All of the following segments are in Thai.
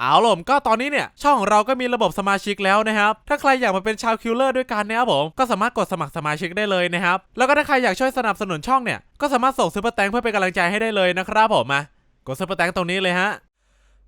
เอาล่ะก็ตอนนี้เนี่ย ช่องของเราก็มีระบบสมาชิกแล้วนะครับ ถ้าใครอยากมาเป็นชาวคิลเลอร์ด้วยกันนะครับผม ก็สามารถกดสมัครสมาชิกได้เลยนะครับ แล้วก็ถ้าใครอยากช่วยสนับสนุนช่องเนี่ย ก็สามารถส่งซุปเปอร์แตงเพื่อเป็นกำลังใจให้ได้เลยนะครับผมมากดซุปเปอร์แตงตรงนี้เลยฮะ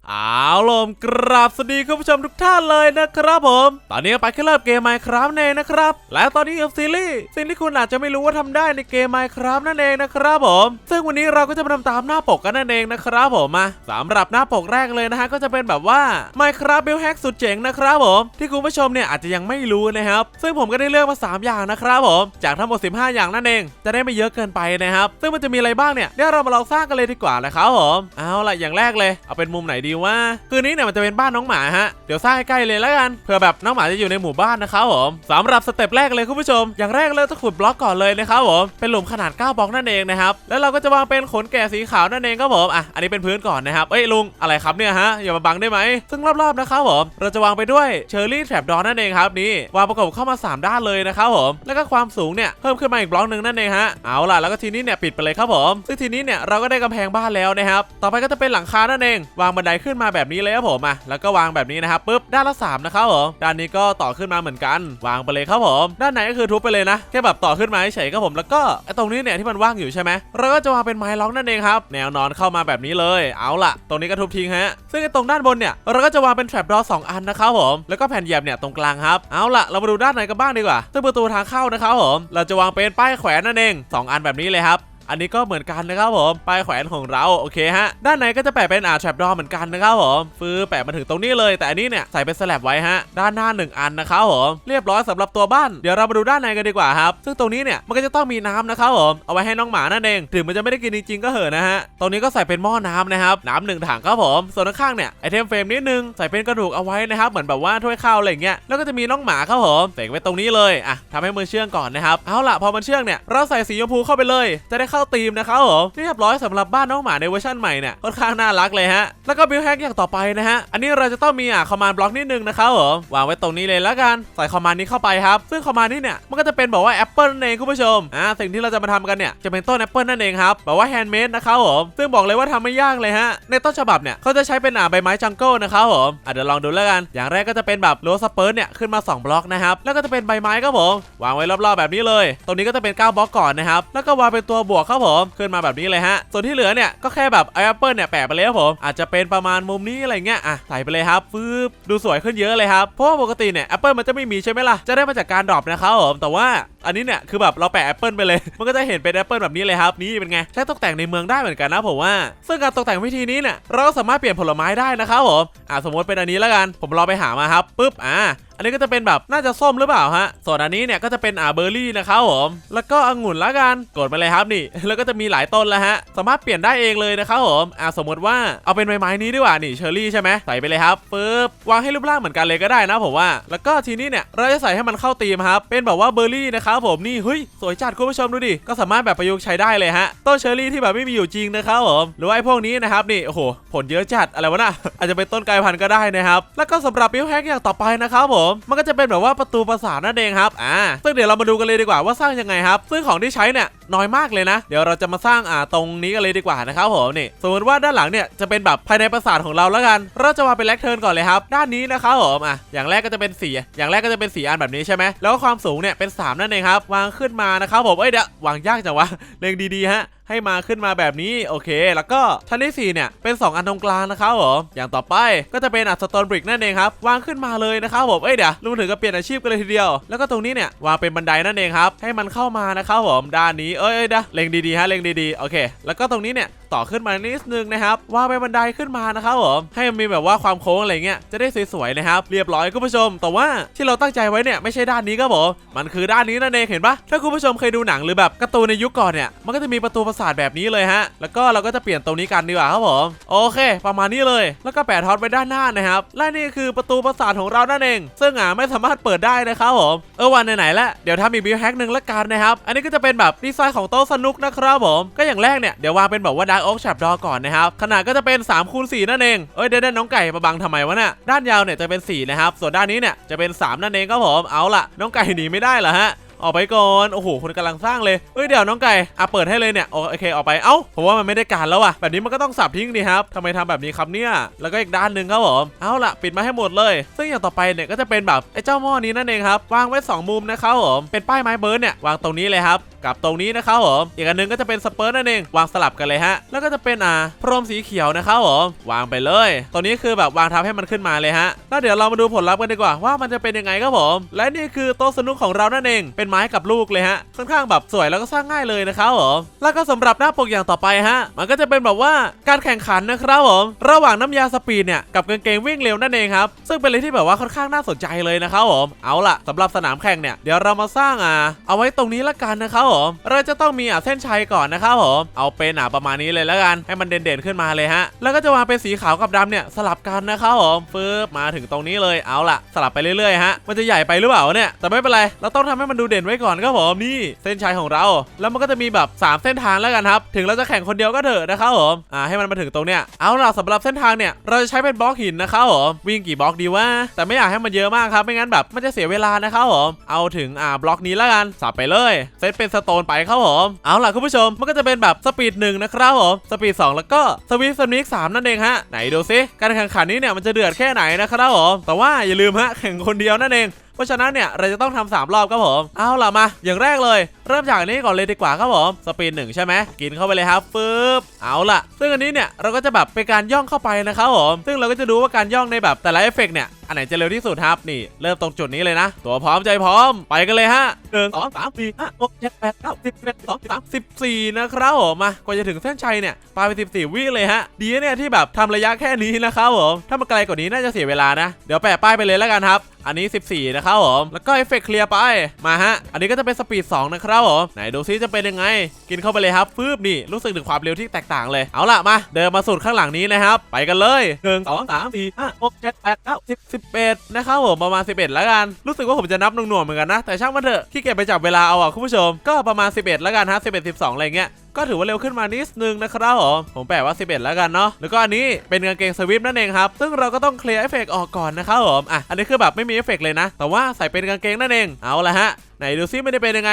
เอาลมกราบสวัสดีคุณผู้ชมทุกท่านเลยนะครับผม ตอนนี้ไปขึ้นเริ่มเกม Minecraft เองนะครับ และตอนนี้กับซีรีส์สิ่งที่คุณอาจจะไม่รู้ว่าทำได้ในเกม Minecraft นั่นเองนะครับผม ซึ่งวันนี้เราก็จะมาทำตามหน้าปกกันนั่นเองนะครับผมมาสำหรับหน้าปกแรกเลยนะฮะก็จะเป็นแบบว่า Minecraft Build Hack สุดเจ๋งนะครับผม ที่คุณผู้ชมเนี่ยอาจจะยังไม่รู้นะครับ ซึ่งผมก็ได้เลือกมา 3 อย่างนะครับผมจากทั้งหมด 15 อย่างนั่นเอง จะได้ไม่เยอะเกินไปนะครับ ซึ่งมันจะมีอะไรบ้างเนี่ยเดี๋ยวเรามาลองสร้างกันเลยดีกว่านะครับผมเอาล่ะอย่างแรกเลยเอาเป็นมุมไหนดีว่าคืนนี้เนี่ยมันจะเป็นบ้านน้องหมาฮะเดี๋ยวสร้างใกล้เลยแล้วกันเผื่อแบบน้องหมาจะอยู่ในหมู่บ้านนะครับผมสำหรับสเต็ปแรกเลยคุณผู้ชม อย่างแรกเลยต้องขุดบล็อกก่อนเลยนะครับผมเป็นหลุมขนาด 9บล็อกนั่นเองนะครับแล้วเราก็จะวางเป็นขนแกะสีขาวนั่นเองครับผมอะอันนี้เป็นพื้นก่อนนะครับเอ้ยลุงอะไรครับเนี่ยฮะอย่ามาบังได้ไหมซึ่งรอบๆนะครับผมเราจะวางไปด้วยเชอร์รี่แทรปดอนั่นเองครับนี่วางประกบเข้ามา 3 ด้านเลยนะครับผมแล้วก็ความสูงเนี่ยเพิ่มขึ้นมาอีกบล็อกหนึ่งนั่นเองฮะเอาล่ะแล้วก็ทีนี้เนี่ยปิดไปเลยครับผมซึ่งทีนี้เนี่ยเราก็ได้กำแพงบ้านแล้วนะครับต่อไปก็จะเป็นหลังคานั่นเองวางบันไดขึ้นมาแบบนี้เลยครับผมอะแล้วก็วางแบบนี้นะครับปุ๊บด้านละ3นะครับผมด้านนี้ก็ต่อขึ้นมาเหมือนกัน วางไปเลยครับผมด้านไหนก็คือทุบไปเลยนะแค่แบบต่อขึ้นมาเฉยๆครับผมแล้วก็ไอ้ตรงนี้เนี่ยที่มันว่างอยู่ใช่ไหมเราก็จะวางเป็นไม้ล็อกนั่นเองครับแนวนอนเข้ามาแบบนี้เลย เอาล่ะ ตรงนี้ก็ทุบทิ้งฮะ ซึ่งไอ้ตรงด้านบนเนี่ยเราก็จะวางเป็นแทรปดอสองอันนะครับผมแล้วก็แผ่นเหยียบเนี่ยตรงกลางครับเอาล่ะเรามาดูด้านไหนกันบ้างดีกว่าซึ่งประตูทางเข้านะครับผมเราจะวางเป็นป้ายแขวนนั่นเองสองอันแบบนี้เลยครับ อันนี้ก็เหมือนกันนะครับผมป้ายแขวนของเราโอเคฮะด้านในก็จะแปะเป็นอ่าแทรปดอเหมือนกันนะครับผมฟื้อแปะมาถึงตรงนี้เลย แต่อันนี้เนี่ยใส่เป็นสลับไว้ฮะด้านหน้า 1 อันนะครับผมเรียบร้อยสำหรับตัวบ้านเดี๋ยวเรามาดูด้านในกันดีกว่าครับซึ่งตรงนี้เนี่ยมันก็จะต้องมีน้ำนะครับผมเอาไว้ให้น้องหมานั่นเองถึงมันจะไม่ได้กินจริงๆก็เหอะนะฮะตรงนี้ก็ใส่เป็นหม้อน้ำนะครับน้ำหนึ่งถังครับผมส่วนข้างเนี่ยไอเทมเฟรมนิดนึงใส่เป็นกระดูกเอาไว้นะครับเหมือนแบบว่าถ้วยข้าวอะไรเงี้ยแล้วก็จะมีน้องหมาครับผมใส่ไว้ตรงนี้เลยอะทำให้มือเชื่องก่อนนะครับเอาล่ะพอมันเชื่องเนี่ยเราใส่สีชมพูเข้าไปเลย จะได้เข้าธีมนะครับผมเรียบร้อยสำหรับบ้านน้องหมาในเวอร์ชันใหม่เนี่ยค่อนข้างน่ารักเลยฮะแล้วก็บิลแฮกอย่างต่อไปนะฮะอันนี้เราจะต้องมีอะคอมมานด์บล็อกนิดนึงนะครับผมวางไว้ตรงนี้เลยแล้วกันใส่คอมมานด์นี้เข้าไปครับซึ่งคอมมานด์นี้เนี่ยมันก็จะเป็นบอกว่าแอปเปิลนั่นเองคุณผู้ชมอ่าสิ่งที่เราจะมาทำกันเนี่ยจะเป็นต้นแอปเปิลนั่นเองครับแบบว่าแฮนด์เมดนะครับผมซึ่งบอกเลยว่าทำไม่ยากเลยฮะในต้นฉบับเนี่ยเขาจะใช้เป็นอ่าใบไม้จังเกิลนะครับผมอะเดี๋ยวลองดูแล้วกันอย่างแรกก็จะเป็นแบบโรสเปิร์เนี่ยขึ้นมาสองบล็อกนะครับแล้วก็จะเป็นใบไม้ครับผมวางไว้รอบๆแบบนี้เลย ตรงนี้ก็จะเป็น 9 บล็อกก่อนนะครับแล้วก็วางเป็นตัวบวกครับผมขึ้นมาแบบนี้เลยฮะ ส่วนที่เหลือเนี่ยก็แค่แบบไอแอปเปิลเนี่ยแปะไปเลยครับผมอาจจะเป็นประมาณมุมนี้อะไรเงี้ยอะใส่ไปเลยครับฟืบดูสวยขึ้นเยอะเลยครับเพราะว่าปกติเนี่ยแอปเปิลมันจะไม่มีใช่ไหมล่ะจะได้มาจากการดรอปนะครับผมแต่ว่าอันนี้เนี่ยคือแบบเราแปะแอปเปิลไปเลย มันก็จะเห็นเป็นแอปเปิลแบบนี้เลยครับนี่เป็นไงใช้ตกแต่งในเมืองได้เหมือนกันนะผมว่า ซึ่งการตกแต่งวิธีนี้เนี่ยเราก็สามารถเปลี่ยนผลไม้ได้นะครับผมอะสมมติเป็นอันนี้แล้วกัน ผมลองไปหามาครับปุ๊บอ่า อันนี้ก็จะเป็นแบบน่าจะส้มหรือเปล่าฮะ ส่วนอันนี้เนี่ยก็จะเป็นอ่าเบอร์รี่นะครับผม แล้วก็องุ่นละกันกดมาเลยครับนี่ แล้วก็จะมีหลายต้นแล้วฮะ สามารถเปลี่ยนได้เองเลยนะครับผมอ่าสมมติว่าเอาเป็นใบไม้นี้ดีกว่านี่เชอร์รี่ใช่ไหมใส่ไปเลยครับปึ๊บวางให้รูปร่างเหมือนกันเลยก็ได้นะผมว่า แล้วก็ทีนี้เนี่ยเราจะใส่ให้มันเข้าธีมครับ เป็นแบบว่าเบอร์รี่นะครับผมนี่เฮ้ยสวยจัดคุณผู้ชมดูดิก็สามารถแบบประยุกต์ใช้ได้เลยฮะต้นเชอร์รี่ที่แบบไม่มีอยู่จริงนะครับผมหรือว่าไอ้พวกนี้นะครับนี่โอ้โหผลเยอะจัดอะไรวะน่ะอาจจะเป็นต้นกลายพันธุ์ก็ได้นะครับแล้วก็สำหรับบิวแฮกอย่างต่อไปนะครับผมมันก็จะเป็นแบบว่าประตูปราสาทนั่นเองครับอ่าซึ่งเดี๋ยวเรามาดูกันเลยดีกว่าว่าสร้างยังไงครับ ซึ่งของที่ใช้เนี่ย น้อยมากเลยนะ เดี๋ยวเราจะมาสร้างอ่าตรงนี้กันเลยดีกว่านะครับผมนี่สมมติว่าด้านหลังเนี่ยจะเป็นแบบภายในปราสาทของเราแล้วกัน เราจะวาเป็นแลกเทิร์นก่อนเลยครับด้านนี้นะครับผมอะอย่างแรกก็จะเป็นสีอย่างแรกก็จะเป็นสีอันแบบนี้ใช่ไหมแล้วก็ความสูงเนี่ยเป็นสามนั่นเองครับวางขึ้นมานะครับผมเอ้ยเดี๋ยววางยากจังวะเล็งดีๆฮะให้มาขึ้นมาแบบนี้โอเค แล้วก็ชั้นที่4เนี่ยเป็น 2 อันตรงกลางนะครับผมอย่างต่อไปก็จะเป็นอัสโตนบริกนั่นเองครับวางขึ้นมาเลยนะครับผมเอ้ยเดี๋ยวลุงถึงก็เปลี่ยนอาชีพกันเลยทีเดียว แล้วก็ตรงนี้เนี่ยวางเป็นบันไดนั่นเองครับให้มันเข้ามานะครับผมด้านนี้เอ้ยเอ้ยเดี๋ยวเล็งดีๆฮะเล็งดีๆโอเค แล้วก็ตรงนี้เนี่ยต่อขึ้นมานิดนึงนะครับวางเป็นบันไดขึ้นมานะครับผมให้มันมีแบบว่าความโค้งอะไรเงี้ยจะได้สวยๆนะครับเรียบร้อยคุณผู้ชม แต่ว่าที่เราตั้งใจไว้เนี่ยไม่ใช่ด้านนี้ครับผมมันคือด้านนี้นั่นเองเห็นปะถ้าคุณผู้ชมเคยดูหนังหรือแบบการ์ตูนในยุคก่อนเนี่ยมันก็จะมีประตูปราสาทแบบนี้เลยฮะแล้วก็เราก็จะเปลี่ยนตรงนี้กันดีกว่าครับผมโอเค ประมาณนี้เลย แล้วก็แปะท็อตไว้ด้านหน้านะครับและนี่คือประตูปราสาทของเรานั่นเองซึ่งอ่าไม่สามารถเปิดได้นะครับผมเออวันไหนๆแล้วเดี๋ยวทำอีกบิวแฮกหนึ่งละกันนะครับอันนี้ก็จะเป็นแบบดีไซนของโต๊ะสนุกนะครับผม ก็อย่างแรกเนี่ย เดี๋ยววางเป็นแบบว่าดาร์กออ๊กแชปดอก่อนนะครับ ขนาดก็จะเป็น3คูณ4นั่นเอง เอ้ยเด้นน้องไก่มาบังทำไมวะเนี่ย ด้านยาวเนี่ยจะเป็น4นะครับ ส่วนด้านนี้เนี่ยจะเป็น 3 นั่นเองครับผม เอาล่ะ น้องไก่หนีไม่ได้เหรอฮะ ออกไปก่อนโอ้โหคนกำลังสร้างเลยเอ้ยเดี๋ยวน้องไก่อะเปิดให้เลยเนี่ยโอเคออกไปเอ้าผมว่ามันไม่ได้การแล้วอะแบบนี้มันก็ต้องสับทิ้งดีครับทำไมทำแบบนี้ครับเนี่ยแล้วก็อีกด้านหนึ่งครับผมเอาล่ะปิดมาให้หมดเลย ซึ่งอย่างต่อไปเนี่ยก็จะเป็นแบบไอ้เจ้าหม้อนี้นั่นเองครับวางไว้สองมุมนะครับผมเป็นป้ายไม้เบิร์นเนี่ยวางตรงนี้เลยครับกับตรงนี้นะครับผมอีกอันหนึงก็จะเป็นสเปิร์นั่นเองวางสลับกันเลยฮะแล้วก็จะเป็นอ่าพรมสีเขียวนะครับผมวางไปเลย ตัวนี้คือแบบวางทับให้มันขึ้นมาเลยฮะแล้วเดี๋ยวเรามาดูผลลัพธ์กันดีกว่าว่ามันจะเป็นยังไงครับผม และนี่คือโต๊ะสนุกของเรานั่นเองเป็นไม้กับลูกเลยฮะค่อนข้างแบบสวยแล้วก็สร้างง่ายเลยนะครับผมแล้วก็สำหรับหน้าปกอย่างต่อไปฮะ มันก็จะเป็นแบบว่าการแข่งขันนะครับผมระหว่างน้ำยาสปีดเนี่ยกับกางเกงวิ่งเร็วนั่นเองครับซึ่งเป็นอะไรที่แบบว่าค่อนข้างน่าสนใจเลยนะครับผมเอาล่ะสำหรับสนามแข่งเนี่ยเดี๋ยวเรามาสร้างอ่าเอาไว้ตรงนี้ละกันนะครับผมเราจะต้องมีอะเส้นชัยก่อนนะครับผมเอาเป็นอะประมาณนี้เลยล้วกันให้มันเด่นๆขึ้นมาเลยฮะแล้วก็จะวางเป็นสีขาวกับดำเนี่ยสลับกันนะครับผมฟืบมาถึงตรงนี้เลยเอาล่ะ สลับไปเรื่อยๆฮะมันจะใหญ่ไปหรือเปล่าเนี่ยแต่ไม่เป็นไรเราต้องทำให้มันดูเด่นไว้ก่อนครับผมนี่เส้นชัยของเรา แล้วมันก็จะมีแบบสามเส้นทางแล้วกันครับ ถึงเราจะแข่งคนเดียวก็เถอะนะครับผมอ่าให้มันมาถึงตรงเนี้ยเอาล่ะสำหรับเส้นทางเนี่ยเราจะใช้เป็นบล็อกหินนะครับผมวิ่งกี่บล็อกดีวะแต่ไม่อยากให้มันเยอะมากครับไม่งั้นแบบมันจะเสียเวลานะครับผมเอาถึงอ่าบล็อกนี้แล้วกันสับไปเลยเซตเป็นสโตนไปครับผมเอาล่ะคุณผู้ชมมันก็จะเป็นแบบสปีดหนึ่งนะครับผมสปีดสองแล้วก็สวิฟสนิกสามนั่นเองฮะไหนดูซิการแข่งขันนี้เนี่ยมันจะเดือดแค่ไหนนะครับผมแต่ว่าอย่าลืมฮะแข่งคนเดียวนั่นเองเพราะฉะนั้นเนี่ยเราจะต้องทำสามรอบครับผม เอาล่ะมา อย่างแรกเลย เริ่มจากอันนี้ก่อนเลยดีกว่าครับผมสปีนหนึ่งใช่ไหมกินเข้าไปเลยครับฟึบเอาล่ะ ซึ่งอันนี้เนี่ยเราก็จะแบบเป็นการย่องเข้าไปนะครับผมซึ่งเราก็จะดูว่าการย่องในแบบแต่ละเอฟเฟกต์เนี่ยอันไหนจะเร็วที่สุดครับนี่เริ่มตรงจุดนี้เลยนะ ตัวพร้อมใจพร้อมไปกันเลยฮะหนึ่งสองสามสี่ห้าหกเจ็ดแปดเก้าสิบเอ็ดสองสามสิบสี่นะครับผมมากว่าจะถึงเส้นชัยเนี่ยปาไปสิบสี่วิเลยฮะดีเนี่ยที่แบบทำระยะแค่นี้นะครับผมถ้ามันไกลกว่านี้น่าจะเสียเวลานะ เดี๋ยวแปะป้ายไปเลยแล้วกันครับอันนี้ 14 นะครับผม แล้วก็เอฟเฟกต์เคลียร์ไป มาฮะ อันนี้ก็จะเป็นสปีด 2 นะครับผม ไหนดูซิจะเป็นยังไง กินเข้าไปเลยครับฟืบนี่ รู้สึกถึงความเร็วที่แตกต่างเลย เอาล่ะ มา เดินมาสุดข้างหลังนี้นะครับ ไปกันเลย1 2 3 4 5 6 7 8 9 10 11 นะครับผม ประมาณ 11 แล้วกัน รู้สึกว่าผมจะนับหน่วงๆเหมือนกันนะ แต่ช่างมันเถอะ ขี้เกียจไปจับเวลาเอาอะคุณผู้ชม ก็ประมาณ 11 แล้วกันฮะ11 12 อะไรเงี้ยก็ถือว่าเร็วขึ้นมานิดนึงนะครับผมผมแปลว่า 11 แล้วกันเนาะแล้วก็อันนี้เป็นกางเกงสวิฟนั่นเองครับ ซึ่งเราก็ต้องเคลียร์เอฟเฟกต์ออกก่อนนะครับผมอะอันนี้คือแบบไม่มีเอฟเฟกต์เลยนะ แต่ว่าใส่เป็นกางเกงนั่นเองเอาละฮะไหนดูซิไม่ได้เป็นยังไง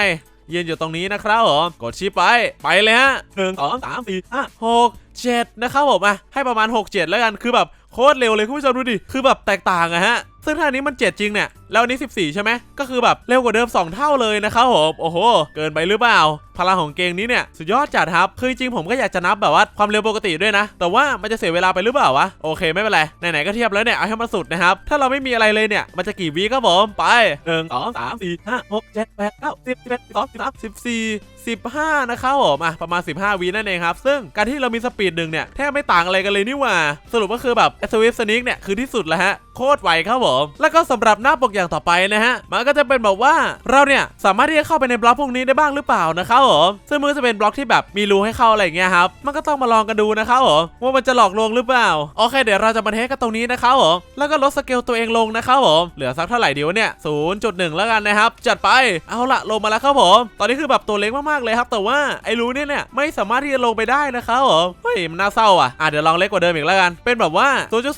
ยืนอยู่ตรงนี้นะครับผมกดชี้ไป ไปเลยฮะหนึ่งสองสามสี่ห้าหกเจ็ดนะครับผมอะให้ประมาณ 6 7 แล้วกันคือแบบโคตรเร็วเลยคุณผู้ชมดูดิ คือแบบแตกต่างอะฮะ ซึ่งถ้านี้มัน7จริงเนี่ย แล้วันนี้ 14 ใช่ไหมก็คือแบบเร็วกว่าเดิม 2 เท่าเลยนะครับผมโอ้โห เกินไปหรือเปล่า พลังของเกงนี้เนี่ย สุดยอดจัดครับคือจริงผมก็อยากจะนับแบบว่าความเร็วปกติด้วยนะ แต่ว่ามันจะเสียเวลาไปหรือเปล่าวะโอเคไม่เป็นไรไหนๆก็เทียบแล้วเนี่ยเอาให้มันสุดนะครับถ้าเราไม่มีอะไรเลยเนี่ยมันจะกี่วิครับผมไปหนึ่งสองสามสี่ห้าหกเจ็ดแปดเก้าสิบสิบเอ็ดสิบสองสิบสามสิบสี่สิบห้านะครับผมอะประมาณ 15วินั่นเองครับ ซึ่งการที่เรามีสปีดหนึ่งเนี่ย แทบไม่ต่างอะไรกันเลยนี่หว่า สรุปก็คือแบบสวิฟสนิกเนี่ย คือที่สุดแล้วฮะ โคตรไวครับผม แล้วก็สำหรับหน้าปกอย่างต่อไปนะฮะ มันก็จะเป็นแบบว่าเราเนี่ยสามารถที่จะเข้าไปในบล็อกพวกนี้ได้บ้างหรือเปล่านะครับผมซึ่งมันจะเป็นบล็อกที่แบบมีรูให้เข้าอะไรเงี้ยครับ มันก็ต้องมาลองกันดูนะครับผมว่ามันจะหลอกลวงหรือเปล่า โอเค เดี๋ยวเราจะมาเทสกันตรงนี้นะครับผมแล้วก็ลดสเกลตัวเองลงนะครับผม เหลือสักเท่าไหร่ดีวะเนี่ย0.1แล้วกันนะครับ จัดไป เอาละลงมาแล้วครับผม ตอนนี้คือแบบตัวเล็กมากๆเลยครับ แต่ว่าไอ้รูเนี่ยเนี่ยไม่สามารถที่จะลงไปได้นะครับผม เฮ้ยมันน่าเศร้าอะ อะเดี๋ยวลองเล็กกว่าเดิมอีกแล้วกัน เป็นแบบว่า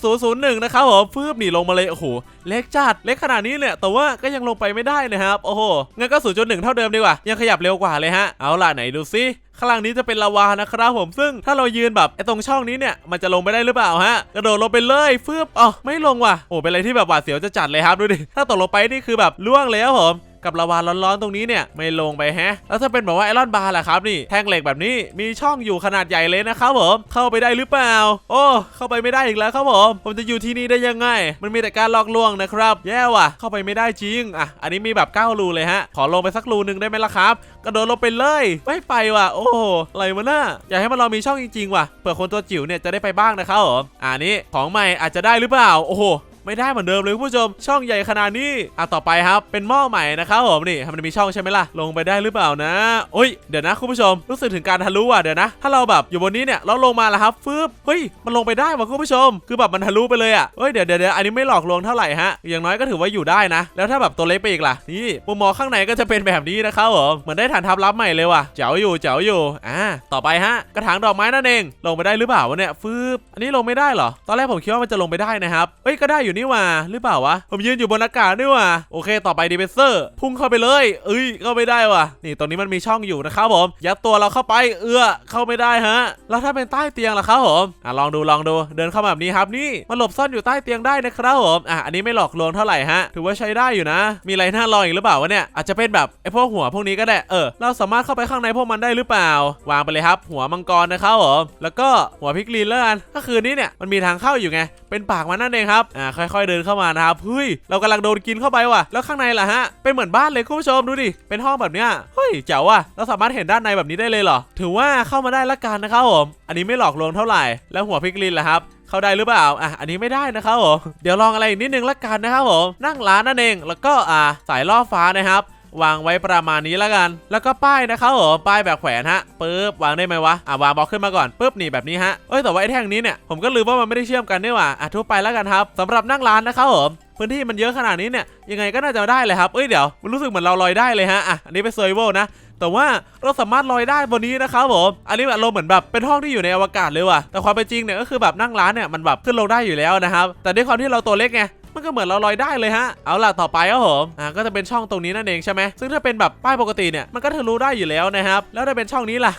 0.001นะครับผมฟืบหนีลงมาเลย โอ้โห เล็กจัด เล็กขนาดนี้เนี่ยแต่ว่าก็ยังลงไปไม่ได้นะครับโอ้โหงั้นก็สูจนหนึ่งเท่าเดิมดีกว่า ยังขยับเร็วกว่าเลยฮะเอาล่ะไหนดูซิข้างล่างนี้จะเป็นลาวานะครับผมซึ่งถ้าเรายืนแบบไอ้ตรงช่องนี้เนี่ยมันจะลงไปได้หรือเปล่าฮะกระโดดลงไปเลยฟืบอ๋อไม่ลงว่ะโอ้เป็นอะไรที่แบบหวาดเสียวจะจัดเลยครับดูดิถ้าตกลงไปนี่คือแบบล่วงเลยครับผม กับลาวาร้อนๆตรงนี้เนี่ยไม่ลงไปแฮะ แล้วถ้าเป็นแบบว่าไอรอนบาร์ล่ะครับนี่แท่งเหล็กแบบนี้มีช่องอยู่ขนาดใหญ่เลยนะครับผมเข้าไปได้หรือเปล่า โอ้เข้าไปไม่ได้อีกแล้วครับผมผมจะอยู่ที่นี่ได้ยังไง มันมีแต่การลอกลวงนะครับ แย่ว่ะ เข้าไปไม่ได้จริงอะอันนี้มีแบบ9รูเลยฮะขอลงไปสักรูหนึ่งได้ไหมล่ะครับ กระโดดลงไปเลยไม่ไปว่ะ โอ้อะไรวะน่าอยากให้มันลองมีช่องจริงๆว่ะเผื่อคนตัวจิ๋วเนี่ยจะได้ไปบ้างนะครับผมอ่านี้ของใหม่อาจจะได้หรือเปล่าโอ้โห ไม่ได้เหมือนเดิมเลยคุณผู้ชม ช่องใหญ่ขนาดนี้อะต่อไปครับ เป็นหม้อใหม่นะครับผมนี่มันมีช่องใช่ไหมล่ะ ลงไปได้หรือเปล่านะโอ้ยเดี๋ยวนะคุณผู้ชม รู้สึกถึงการทะลุอะเดี๋ยวนะ ถ้าเราแบบอยู่บนนี้เนี่ยเราลงมาแล้วครับฟึบเฮ้ยมันลงไปได้ว่ะคุณผู้ชม คือแบบมันทะลุไปเลยอะเฮ้ยเดี๋ยวเดี๋ยวอันนี้ไม่หลอกลวงเท่าไหร่ฮะอย่างน้อยก็ถือว่าอยู่ได้นะ แล้วถ้าแบบตัวเล็กไปอีกล่ะนี่มุมมองข้างในก็จะเป็นแบบนี้นะครับผมเหมือนได้ฐานทัพลับใหม่เลยว่ะเจ๋วอยู่เจ๋วอยู่อ่าต่อไปฮะกระถางดอกไม้นั่นเองลงไปได้หรือเปล่าวะเนี่ยฟึบอันนี้ลงไม่ได้เหรอตอนแรกผมคิดว่ามันจะลงไปได้นะครับเฮ้ยก็ได้อยู่นี่ว่าหรือเปล่าวะ ผมยืนอยู่บนอากาศนี่ว่าโอเค ต่อไปดีเบเซอร์พุ่งเข้าไปเลยเอ้ยเข้าไม่ได้ว่ะ นี่ตรงนี้มันมีช่องอยู่นะครับผมยัดตัวเราเข้าไปเอื้อเข้าไม่ได้ฮะ แล้วถ้าเป็นใต้เตียงล่ะครับผมอะลองดูลองดูเดินเข้ามาแบบนี้ครับนี่มันหลบซ่อนอยู่ใต้เตียงได้นะครับผมอะอันนี้ไม่หลอกลวงเท่าไหร่ฮะถือว่าใช้ได้อยู่นะ มีอะไรน่าลออีกหรือเปล่าวะเนี่ยอาจจะเป็นแบบไอ้พวกหัวพวกนี้ก็ได้เออเราสามารถเข้าไปข้างในพวกมันได้หรือเปล่า วางไปเลยครับ หัวมังกรนะครับผมแล้วก็หัวพิกลินแล้วกันก็คือนี้เนี่ยมันมีทางเข้าอยู่ไงเป็นปากมันนั่นเองครับอ่าค่อยๆเดินเข้ามานะครับเฮ้ยเรากำลังโดนกินเข้าไปว่ะแล้วข้างในล่ะฮะเป็นเหมือนบ้านเลยคุณผู้ชมดูดิเป็นห้องแบบเนี้ยเฮ้ยเจ๋วว่ะเราสามารถเห็นด้านในแบบนี้ได้เลยเหรอ ถือว่าเข้ามาได้ละกันนะครับผมอันนี้ไม่หลอกลวงเท่าไหร่ แล้วหัวพิกลินล่ะครับเข้าได้หรือเปล่า อะ อันนี้ไม่ได้นะครับผม เดี๋ยวลองอะไรอีกนิดนึงละกันนะครับผม นั่งร้านนั่นเอง แล้วก็อ่าสายล่อฟ้านะครับ วางไว้ประมาณนี้แล้วกัน แล้วก็ป้ายนะครับผมป้ายแบบแขวนฮะปึ๊บวางได้ไหมวะอะวางบล็อกขึ้นมาก่อนปึ๊บนี่แบบนี้ฮะเอ้ยแต่ว่าไอ้แท่งนี้เนี่ยผมก็ลืมว่ามันไม่ได้เชื่อมกันนี่หว่าอะทุบไปแล้วกันครับสำหรับนั่งร้านนะครับผมพื้นที่มันเยอะขนาดนี้เนี่ยยังไงก็น่าจะได้เลยครับเอ้ยเดี๋ยวมันรู้สึกเหมือนเราลอยได้เลยฮะอะอันนี้เป็นเซอร์โวนะแต่ว่าเราสามารถลอยได้บนนี้นะครับผมอันนี้แบบเราเหมือนแบบเป็นห้องที่อยู่ในอวกาศเลยว่ะแต่ความเป็นจริงเนี่ยก็คือแบบนั่งร้านเนี่ยมันแบบขึ้นลงได้อยู่แล้วนะครับแต่ด้วยความที่เราตัวเล็กไง มันก็เหมือนเราลอยได้เลยฮะ เอาล่ะต่อไปครับผม อ่าก็จะเป็นช่องตรงนี้นั่นเองใช่ไหม ซึ่งถ้าเป็นแบบป้ายปกติเนี่ย มันก็ทะลุได้อยู่แล้วนะครับ แล้วถ้าเป็นช่องนี้ล่ะ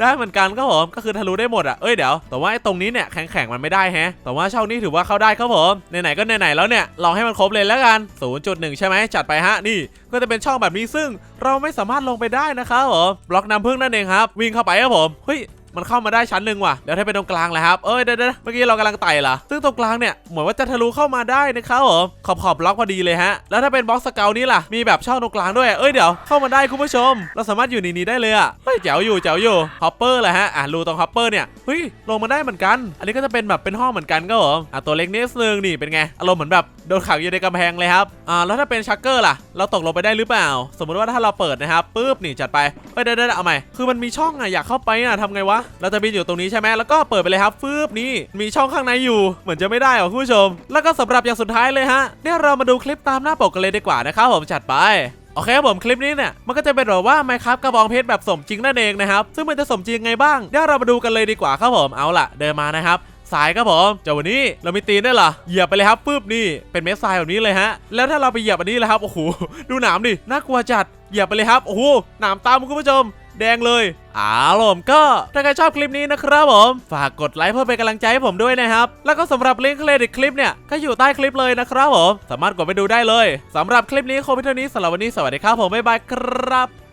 ได้เหมือนกันครับผม ก็คือทะลุได้หมดอะ เอ้ยเดี๋ยว แต่ว่าไอ้ตรงนี้เนี่ยแข็งๆมันไม่ได้แฮะ แต่ว่าช่องนี้ถือว่าเข้าได้ครับผม ไหนๆก็ไหนๆแล้วเนี่ย ลองให้มันครบเลยแล้วกัน 0.1 ใช่ไหมจัดไปฮะ นี่ ก็จะเป็นช่องแบบนี้ซึ่งเราไม่สามารถลงไปได้นะครับผม บล็อกน้ำพึ่งนั่นเองครับ วิ่งเข้าไปครับผม เฮ้ย มันเข้ามาได้ชั้นหนึ่งว่ะเดี๋ยวถ้าเป็นตรงกลางแหละครับเอ้ยเดี๋ยวๆเมื่อกี้เรากำลังไต่เหรอซึ่งตรงกลางเนี่ยเหมือนว่าจะทะลุเข้ามาได้นะครับผมขอบขอบบล็อกพอดีเลยฮะแล้วถ้าเป็นบล็อกสเกลนี้ล่ะมีแบบช่องตรงกลางด้วยเอ้ยเดี๋ยวเข้ามาได้คุณผู้ชม เราสามารถอยู่ในนี้ได้เลยอะเฮ้ยแจ๋วอยู่แจ๋วอยู่ฮอปเปอร์แหละฮะอะรูตรงฮอปเปอร์เนี่ยเฮ้ยลงมาได้เหมือนกัน อันนี้ก็จะเป็นแบบเป็นห้องเหมือนกันก็ผมอะตัวเล็กนิดนึงนี่เป็นไงอารมณ์เหมือนแบบโดนขังอยู่ในกำแพงเลยครับอ่าแล้วถ้าเป็นชักเกอร์ล่ะ เราตกลงไปได้หรือเปล่า สมมติว่าถ้าเราเปิดนะครับปุ๊บนี่จัดไปเฮ้ยเดี๋ยวเดี๋ยวเอาใหม่คือมันมีช่องอะอยากเข้าไปอะทำไงวะเราจะบินอยู่ตรงนี้ใช่ไหมแล้วก็เปิดไปเลยครับฟืบนี่มีช่องข้างในอยู่ เหมือนจะไม่ได้หรอคุณผู้ชม แล้วก็สำหรับอย่างสุดท้ายเลยฮะเนี่ยเรามาดูคลิปตามหน้าปกกันเลยดีกว่านะครับผมจัดไปโอเคครับผมคลิปนี้เนี่ยมันก็จะเป็นแบบว่า Minecraft กระบองเพชรแบบสมจริงนั่นเองนะครับซึ่งมันจะสมจริงไงบ้างเดี๋ยวเรามาดูกันเลยดีกว่าครับผมเอาล่ะเดินมานะครับสายครับผมเจ้าวันนี้เรามีตีนได้วยเหรอเหยียบไปเลยครับปุ๊บนี่เป็นเม็ดทรายแบบนี้เลยฮะแล้วถ้าเราไปเหยียบอันนี้แล้วครับโอ้โหดูหนามดิน่ากลัวจัดเหยียบไปเลยครับโอ้โหหนามตามคุณผู้ชม แดงเลยอ้าวผมก็ถ้าใครชอบคลิปนี้นะครับผม ฝากกดไลค์เพื่อเป็นกำลังใจให้ผมด้วยนะครับ แล้วก็สำหรับลิงก์เครดิตคลิปเนี่ยก็อยู่ใต้คลิปเลยนะครับผม สามารถกดไปดูได้เลยสำหรับคลิปนี้คงเพียงเท่านี้สำหรับวันนี้สวัสดีครับผมบ๊ายบายครับ